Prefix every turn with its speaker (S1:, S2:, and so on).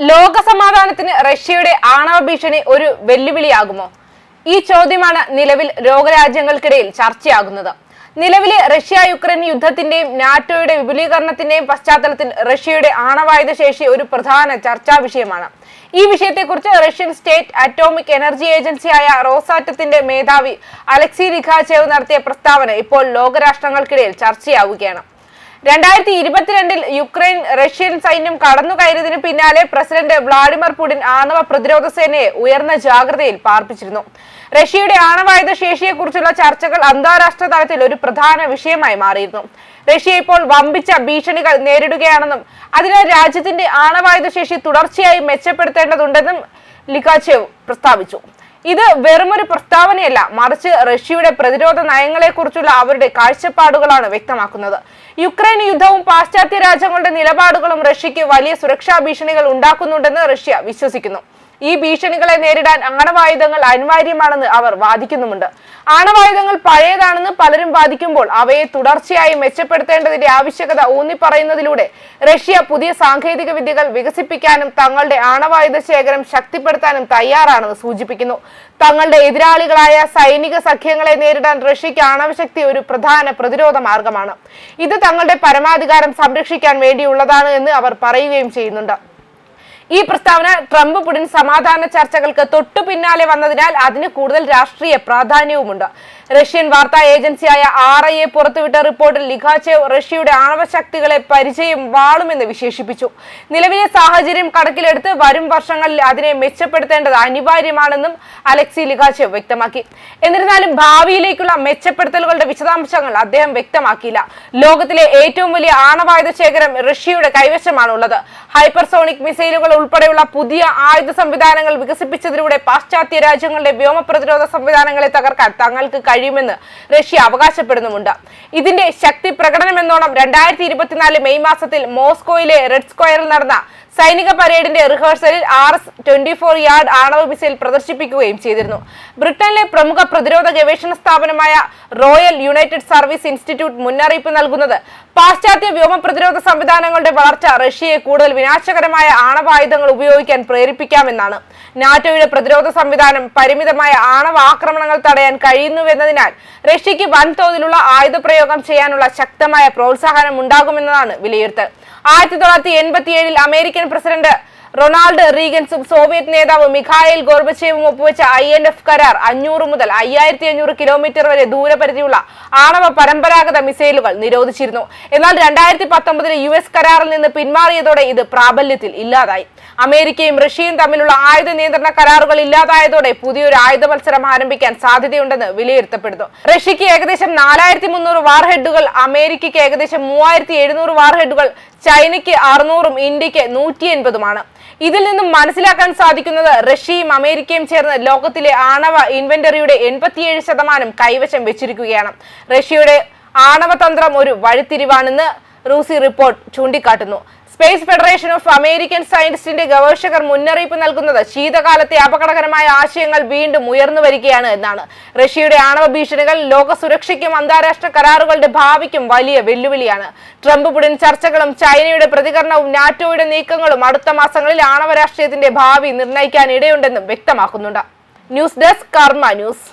S1: ലോക സമാധാനത്തിന് റഷ്യയുടെ ആണവ ഭീഷണി ഒരു വെല്ലുവിളിയാകുമോ? ഈ ചോദ്യമാണ് നിലവിൽ ലോകരാജ്യങ്ങൾക്കിടയിൽ ചർച്ചയാകുന്നത്. നിലവിലെ റഷ്യ യുക്രൈൻ യുദ്ധത്തിന്റെയും നാറ്റോയുടെ വിപുലീകരണത്തിന്റെയും പശ്ചാത്തലത്തിൽ റഷ്യയുടെ ആണവായുധ ശേഷി ഒരു പ്രധാന ചർച്ചാ വിഷയമാണ്. ഈ വിഷയത്തെക്കുറിച്ച് റഷ്യൻ സ്റ്റേറ്റ് അറ്റോമിക് എനർജി ഏജൻസിയായ റോസാറ്റത്തിന്റെ മേധാവി അലക്സി ലിഖാചേവ് നടത്തിയ പ്രസ്താവന ഇപ്പോൾ ലോകരാഷ്ട്രങ്ങൾക്കിടയിൽ ചർച്ചയാവുകയാണ്. രണ്ടായിരത്തി ഇരുപത്തിരണ്ടിൽ യുക്രൈൻ റഷ്യൻ സൈന്യം കടന്നു കയറിയതിന് പിന്നാലെ പ്രസിഡന്റ് വ്ളാഡിമിർ പുടിൻ ആണവ പ്രതിരോധ സേനയെ ഉയർന്ന ജാഗ്രതയിൽ പാർപ്പിച്ചിരുന്നു. റഷ്യയുടെ ആണവായുധ ശേഷിയെക്കുറിച്ചുള്ള ചർച്ചകൾ അന്താരാഷ്ട്ര തലത്തിൽ ഒരു പ്രധാന വിഷയമായി മാറിയിരുന്നു. റഷ്യ ഇപ്പോൾ വമ്പിച്ച ഭീഷണികൾ നേരിടുകയാണെന്നും അതിനാൽ രാജ്യത്തിന്റെ ആണവായുധ ശേഷി തുടർച്ചയായി മെച്ചപ്പെടുത്തേണ്ടതുണ്ടെന്നും ലിഖാച്ചേവ് പ്രസ്താവിച്ചു. ഇത് വെറുമൊരു പ്രസ്താവനയല്ല. മറിച്ച് റഷ്യയുടെ പ്രതിരോധ നയങ്ങളെക്കുറിച്ചുള്ള അവരുടെ കാഴ്ചപ്പാടുകളാണ് വ്യക്തമാക്കുന്നത്. യുക്രൈൻ യുദ്ധവും പാശ്ചാത്യ രാജ്യങ്ങളുടെ നിലപാടുകളും റഷ്യക്ക് വലിയ സുരക്ഷാ ഭീഷണികൾ ഉണ്ടാക്കുന്നുണ്ടെന്ന് റഷ്യ വിശ്വസിക്കുന്നു. ഈ ഭീഷണികളെ നേരിടാൻ ആണവായുധങ്ങൾ അനിവാര്യമാണെന്ന് അവർ വാദിക്കുന്നുമുണ്ട്. ആണവായുധങ്ങൾ പഴയതാണെന്ന് പലരും വാദിക്കുമ്പോൾ അവയെ തുടർച്ചയായി മെച്ചപ്പെടുത്തേണ്ടതിന്റെ ആവശ്യകത ഊന്നിപ്പറയുന്നതിലൂടെ റഷ്യ പുതിയ സാങ്കേതിക വിദ്യകൾ വികസിപ്പിക്കാനും തങ്ങളുടെ ആണവായുധ ശേഖരം ശക്തിപ്പെടുത്താനും തയ്യാറാണെന്ന് സൂചിപ്പിക്കുന്നു. തങ്ങളുടെ എതിരാളികളായ സൈനിക സഖ്യങ്ങളെ നേരിടാൻ റഷ്യക്ക് ആണവശക്തി ഒരു പ്രധാന പ്രതിരോധ മാർഗമാണ്. ഇത് തങ്ങളുടെ പരമാധികാരം സംരക്ഷിക്കാൻ വേണ്ടിയുള്ളതാണ് എന്ന് അവർ പറയുകയും ചെയ്യുന്നുണ്ട്. ഈ പ്രസ്താവന ട്രംപ് പുടിൻ സമാധാന ചർച്ചകൾക്ക് തൊട്ടു പിന്നാലെ വന്നതിനാൽ അതിന് കൂടുതൽ രാഷ്ട്രീയ പ്രാധാന്യവുമുണ്ട്. റഷ്യൻ വാർത്താ ഏജൻസിയായ ആർ ഐ എ പുറത്തുവിട്ട റിപ്പോർട്ടിൽ ലിഖാച്ചേവ് റഷ്യയുടെ ആണവശക്തികളെ പരിചയം വാളുമെന്ന് വിശേഷിപ്പിച്ചു. നിലവിലെ സാഹചര്യം കണക്കിലെടുത്ത് വരും വർഷങ്ങളിൽ അതിനെ മെച്ചപ്പെടുത്തേണ്ടത് അനിവാര്യമാണെന്നും അലക്സി ലിഖാച്ചേവ് വ്യക്തമാക്കി. എന്നിരുന്നാലും ഭാവിയിലേക്കുള്ള മെച്ചപ്പെടുത്തലുകളുടെ വിശദാംശങ്ങൾ അദ്ദേഹം വ്യക്തമാക്കിയില്ല. ലോകത്തിലെ ഏറ്റവും വലിയ ആണവായുധ ശേഖരം റഷ്യയുടെ കൈവശമാണുള്ളത്. ഹൈപ്പർസോണിക് മിസൈലുകൾ ഉൾപ്പെടെയുള്ള പുതിയ ആയുധ സംവിധാനങ്ങൾ വികസിപ്പിച്ചതിലൂടെ പാശ്ചാത്യ രാജ്യങ്ങളുടെ വ്യോമ പ്രതിരോധ സംവിധാനങ്ങളെ തകർക്കാൻ തങ്ങൾക്ക് കഴിയുമെന്ന് റഷ്യ അവകാശപ്പെടുന്നുമുണ്ട്. ഇതിന്റെ ശക്തി പ്രകടനമെന്നോണം രണ്ടായിരത്തി ഇരുപത്തിനാല് മെയ് മാസത്തിൽ മോസ്കോയിലെ റെഡ് സ്ക്വയറിൽ നടന്ന സൈനിക പരേഡിന്റെ റിഹേഴ്സലിൽ R S twenty four yard ആണവ മിസൈൽ പ്രദർശിപ്പിക്കുകയും ചെയ്തിരുന്നു. ബ്രിട്ടനിലെ പ്രമുഖ പ്രതിരോധ ഗവേഷണ സ്ഥാപനമായ റോയൽ യുണൈറ്റഡ് സർവീസ് ഇൻസ്റ്റിറ്റ്യൂട്ട് മുന്നറിയിപ്പ് നൽകുന്നത് പാശ്ചാത്യ വ്യോമ പ്രതിരോധ സംവിധാനങ്ങളുടെ വളർച്ച റഷ്യയെ കൂടുതൽ വിനാശകരമായ ആണവായുധങ്ങൾ ഉപയോഗിക്കാൻ പ്രേരിപ്പിക്കാമെന്നാണ്. നാറ്റോയുടെ പ്രതിരോധ സംവിധാനം പരിമിതമായ ആണവ ആക്രമണങ്ങൾ തടയാൻ കഴിയുന്നുവെന്നതിനാൽ റഷ്യക്ക് വൻതോതിലുള്ള ആയുധ പ്രയോഗം ചെയ്യാനുള്ള ശക്തമായ പ്രോത്സാഹനം ഉണ്ടാകുമെന്നതാണ് വിലയിരുത്തൽ. ആയിരത്തി തൊള്ളായിരത്തി എൺപത്തി ഏഴിൽ അമേരിക്കൻ പ്രസിഡന്റ് റൊണാൾഡ് റീഗൻസും സോവിയറ്റ് നേതാവ് മിഖായിൽ ഗോർബച്ചേവും ഒപ്പുവെച്ച ഐ എൻ എഫ് കരാർ അഞ്ഞൂറ് മുതൽ അയ്യായിരത്തി അഞ്ഞൂറ് കിലോമീറ്റർ വരെ ദൂരപരിധിയുള്ള ആണവ പരമ്പരാഗത മിസൈലുകൾ നിരോധിച്ചിരുന്നു. എന്നാൽ രണ്ടായിരത്തി പത്തൊമ്പതിൽ യു എസ് കരാറിൽ നിന്ന് പിന്മാറിയതോടെ ഇത് പ്രാബല്യത്തിൽ ഇല്ലാതായി. അമേരിക്കയും റഷ്യയും തമ്മിലുള്ള ആയുധ നിയന്ത്രണ കരാറുകൾ ഇല്ലാതായതോടെ പുതിയൊരു ആയുധ മത്സരം ആരംഭിക്കാൻ സാധ്യതയുണ്ടെന്ന് വിലയിരുത്തപ്പെടുന്നു. റഷ്യക്ക് ഏകദേശം നാലായിരത്തി മുന്നൂറ് വാർഹെഡുകൾ അമേരിക്കയ്ക്ക് ഏകദേശം മൂവായിരത്തി എഴുന്നൂറ് വാർഹെഡുകൾ ചൈനയ്ക്ക് അറുന്നൂറും ഇന്ത്യയ്ക്ക് നൂറ്റി എൺപതുമാണ് ഇതിൽ നിന്നും മനസ്സിലാക്കാൻ സാധിക്കുന്നത് റഷ്യയും അമേരിക്കയും ചേർന്ന് ലോകത്തിലെ ആണവ ഇൻവെന്ററിയുടെ എൺപത്തിയേഴ് ശതമാനം കൈവശം വെച്ചിരിക്കുകയാണ്. റഷ്യയുടെ ആണവ തന്ത്രം ഒരു വഴിത്തിരിവാണെന്ന് റൂസി റിപ്പോർട്ട് ചൂണ്ടിക്കാട്ടുന്നു. സ്പേസ് ഫെഡറേഷൻ ഓഫ് അമേരിക്കൻ സയന്റിസ്റ്റിന്റെ ഗവേഷകർ മുന്നറിയിപ്പ് നൽകുന്നത് ശീതകാലത്തെ അപകടകരമായ ആശയങ്ങൾ വീണ്ടും ഉയർന്നു വരികയാണ് എന്നാണ്. റഷ്യയുടെ ആണവ ഭീഷണികൾ ലോക സുരക്ഷയ്ക്കും അന്താരാഷ്ട്ര കരാറുകളുടെ ഭാവിക്കും വലിയ വെല്ലുവിളിയാണ്. ട്രംപ് പുടിൻ ചർച്ചകളും ചൈനയുടെ പ്രതികരണവും നാറ്റോയുടെ നീക്കങ്ങളും അടുത്ത മാസങ്ങളിൽ ആണവ രാഷ്ട്രീയത്തിന്റെ ഭാവി നിർണയിക്കാൻ ഇടയുണ്ടെന്നും വ്യക്തമാക്കുന്നുണ്ട്. News desk Karma news.